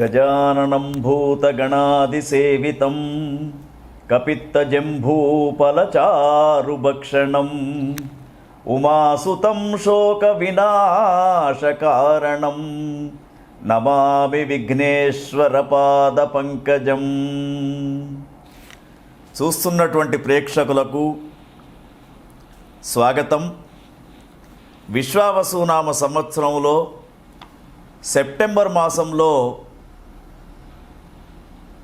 గజాననం భూతగణాదిసేవితం కపిత్తజంభూపలచారుభక్షణం ఉమాసుతం శోక వినాశకారణం నమామి విఘ్నేశ్వర పాద పంకజం చూస్తున్నటువంటి ప్రేక్షకులకు స్వాగతం. విశ్వావసునామ సంవత్సరంలో సెప్టెంబర్ మాసంలో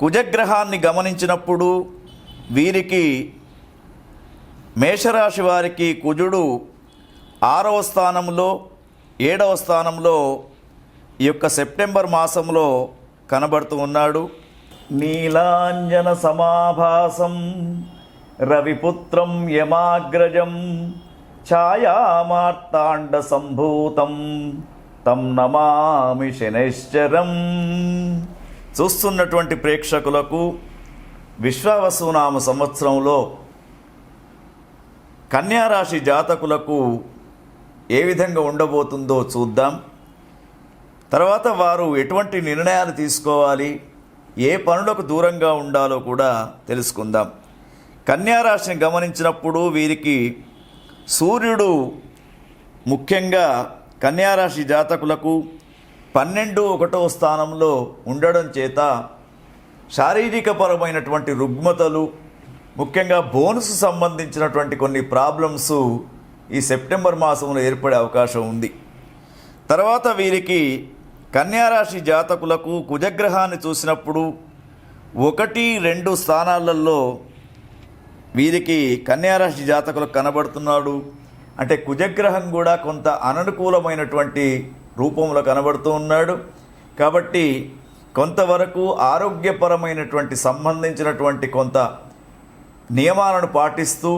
కుజగ్రహాన్ని గమనించినప్పుడు వీరికి మేషరాశి వారికి కుజుడు ఆరవ స్థానంలో ఏడవ స్థానంలో ఈ యొక్క సెప్టెంబర్ మాసంలో కనబడుతూ ఉన్నాడు. నీలాంజన సమాభాసం రవిపుత్రం యమాగ్రజం ఛాయామార్తాండ సంభూతం తం నమామి శనైశ్చరం. చూస్తున్నటువంటి ప్రేక్షకులకు విశ్వావసునామ సంవత్సరంలో కన్యారాశి జాతకులకు ఏ విధంగా ఉండబోతుందో చూద్దాం. తర్వాత వారు ఎటువంటి నిర్ణయాలు తీసుకోవాలి ఏ పనులకు దూరంగా ఉండాలో కూడా తెలుసుకుందాం. కన్యారాశిని గమనించినప్పుడు వీరికి సూర్యుడు ముఖ్యంగా కన్యారాశి జాతకులకు పన్నెండు ఒకటో స్థానంలో ఉండడం చేత శారీరకపరమైనటువంటి రుగ్మతలు ముఖ్యంగా బోనస్ సంబంధించినటువంటి కొన్ని ప్రాబ్లమ్స్ ఈ సెప్టెంబర్ మాసంలో ఏర్పడే అవకాశం ఉంది. తర్వాత వీరికి కన్యారాశి జాతకులకు కుజగ్రహాన్ని చూసినప్పుడు ఒకటి రెండు స్థానాలలో వీరికి కన్యారాశి జాతకులకు కనబడుతున్నాడు. అంటే కుజగ్రహం కూడా కొంత అననుకూలమైనటువంటి రూపంలో కనబడుతూ ఉన్నాడు. కాబట్టి కొంతవరకు ఆరోగ్యపరమైనటువంటి సంబంధించినటువంటి కొంత నియమాలను పాటిస్తూ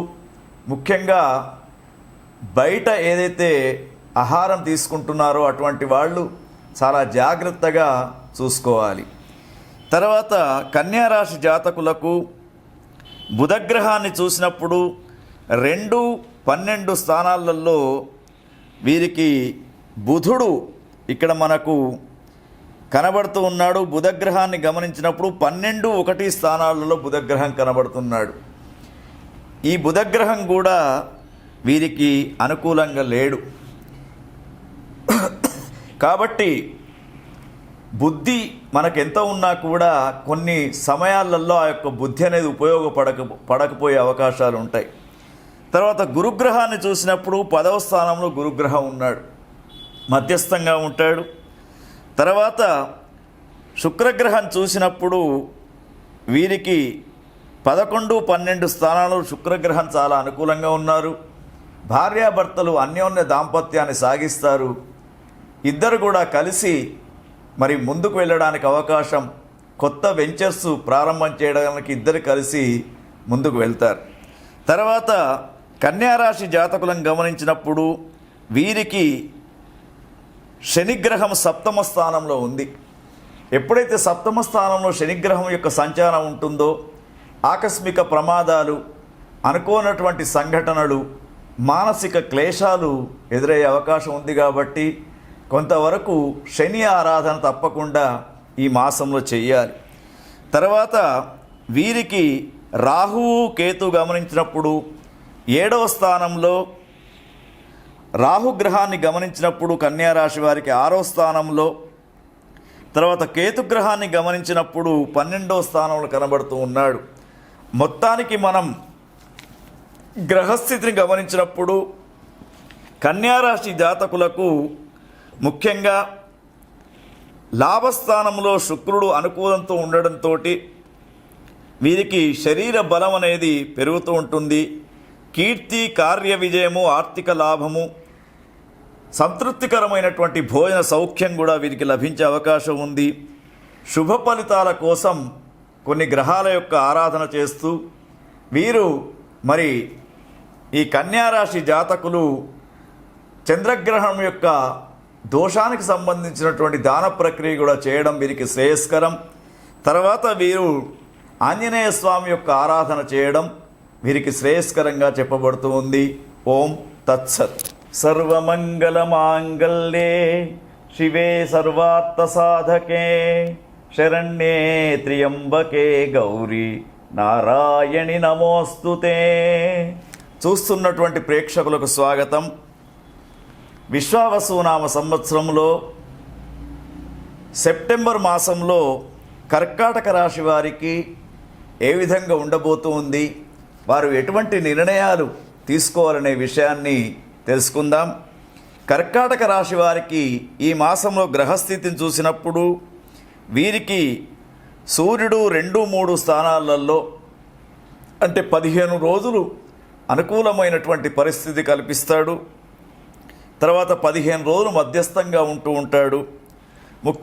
ముఖ్యంగా బయట ఏదైతే ఆహారం తీసుకుంటున్నారో అటువంటి వాళ్ళు చాలా జాగ్రత్తగా చూసుకోవాలి. తర్వాత కన్యారాశి జాతకులకు బుధగ్రహాన్ని చూసినప్పుడు రెండు పన్నెండు స్థానాలలో వీరికి బుధుడు ఇక్కడ మనకు కనబడుతూ ఉన్నాడు. బుధగ్రహాన్ని గమనించినప్పుడు పన్నెండు ఒకటి స్థానాలలో బుధగ్రహం కనబడుతున్నాడు. ఈ బుధగ్రహం కూడా వీరికి అనుకూలంగా లేడు. కాబట్టి బుద్ధి మనకెంత ఉన్నా కూడా కొన్ని సమయాలలో ఆ యొక్క బుద్ధి అనేది ఉపయోగపడక పడకపోయే అవకాశాలు ఉంటాయి. తర్వాత గురుగ్రహాన్ని చూసినప్పుడు పదవ స్థానంలో గురుగ్రహం ఉన్నాడు. మధ్యస్థంగా ఉంటాడు. తర్వాత శుక్రగ్రహం చూసినప్పుడు వీరికి పదకొండు పన్నెండు స్థానాలు శుక్రగ్రహం చాలా అనుకూలంగా ఉన్నారు. భార్యాభర్తలు అన్యోన్య దాంపత్యాన్ని సాగిస్తారు. ఇద్దరు కూడా కలిసి మరి ముందుకు వెళ్ళడానికి అవకాశం కొత్త వెంచర్స్ ప్రారంభం చేయడానికి ఇద్దరు కలిసి ముందుకు వెళ్తారు. తర్వాత కన్యారాశి జాతకులను గమనించినప్పుడు వీరికి శనిగ్రహం సప్తమ స్థానంలో ఉంది. ఎప్పుడైతే సప్తమ స్థానంలో శనిగ్రహం యొక్క సంచారం ఉంటుందో ఆకస్మిక ప్రమాదాలు అనుకోనటువంటి సంఘటనలు మానసిక క్లేశాలు ఎదురయ్యే అవకాశం ఉంది కాబట్టి కొంతవరకు శని ఆరాధన తప్పకుండా ఈ మాసంలో చెయ్యాలి. తర్వాత వీరికి రాహువు కేతు గమనించినప్పుడు ఏడవ స్థానంలో రాహుగ్రహాన్ని గమనించినప్పుడు కన్యారాశి వారికి ఆరో స్థానంలో తర్వాత కేతుగ్రహాన్ని గమనించినప్పుడు పన్నెండో స్థానంలో కనబడుతూ ఉన్నాడు. మొత్తానికి మనం గ్రహస్థితిని గమనించినప్పుడు కన్యారాశి జాతకులకు ముఖ్యంగా లాభస్థానంలో శుక్రుడు అనుకూలంతో ఉండడంతో వీరికి శరీర బలం అనేది పెరుగుతూ ఉంటుంది. కీర్తి కార్య విజయము ఆర్థిక లాభము సంతృప్తికరమైనటువంటి భోజన సౌఖ్యం కూడా వీరికి లభించే అవకాశం ఉంది. శుభ ఫలితాల కోసం కొన్ని గ్రహాల యొక్క ఆరాధన చేస్తూ వీరు మరి ఈ కన్యారాశి జాతకులు చంద్రగ్రహణం యొక్క దోషానికి సంబంధించినటువంటి దాన ప్రక్రియ కూడా చేయడం వీరికి శ్రేయస్కరం. తర్వాత వీరు ఆంజనేయ స్వామి యొక్క ఆరాధన చేయడం వీరికి శ్రేయస్కరంగా చెప్పబడుతూ ఉంది. ఓం తత్సత్. సర్వమంగళమాంగల్యే శివే సర్వార్థ సాధకే శరణ్యే త్రియంబకే గౌరీ నారాయణి నమోస్తుతే చూస్తున్నటువంటి ప్రేక్షకులకు స్వాగతం. విశ్వావసునామ సంవత్సరంలో సెప్టెంబర్ మాసంలో కర్కాటక రాశి వారికి ఏ విధంగా ఉండబోతూ ఉంది వారు ఎటువంటి నిర్ణయాలు తీసుకోవాలనే విషయాన్ని తెలుసుకుందాం. కర్కాటక రాశి వారికి ఈ మాసంలో గ్రహస్థితిని చూసినప్పుడు వీరికి సూర్యుడు రెండు మూడు స్థానాలలో అంటే పదిహేను రోజులు అనుకూలమైనటువంటి పరిస్థితి కల్పిస్తాడు. తర్వాత పదిహేను రోజులు మధ్యస్థంగా ఉంటూ ఉంటాడు. ముఖ్య